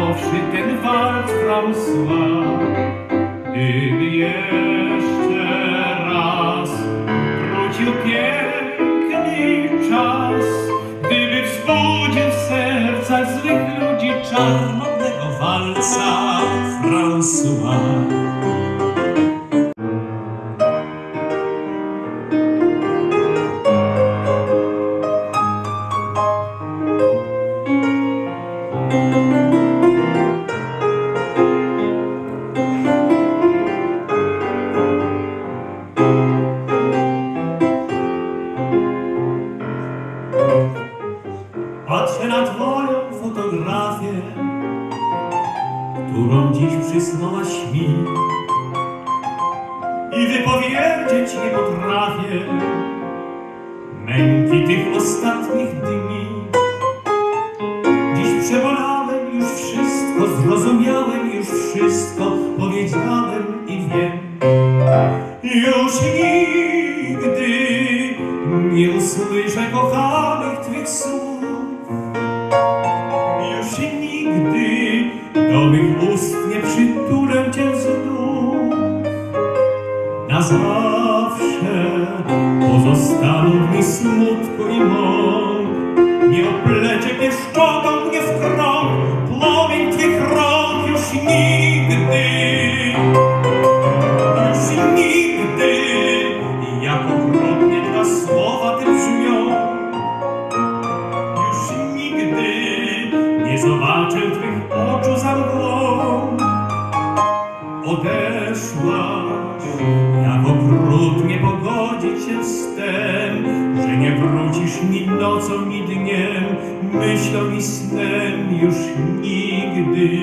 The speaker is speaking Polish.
znawszy ten walt François, gdym jeszcze raz wrócił piękny czas. Patrzę na twoją fotografię, którą dziś przysłałaś mi i wypowiedzieć nie potrafię męki tych ostatnich dni. Dziś przebolałem już wszystko, zrozumiałem już wszystko, powiedziałem i wiem. Już nigdy nie usłyszę kochanych Zawsze pozostaną w mi smutku i mąk. Nie oplecie pieszczotą mnie w krok, płomień Twych rąk już nigdy. Już nigdy, jak okropnie Twa słowa te brzmią. Już nigdy nie zobaczę Twych oczu za mgłą. Odeszłaś, nocą i dniem, myślą i snem już nigdy.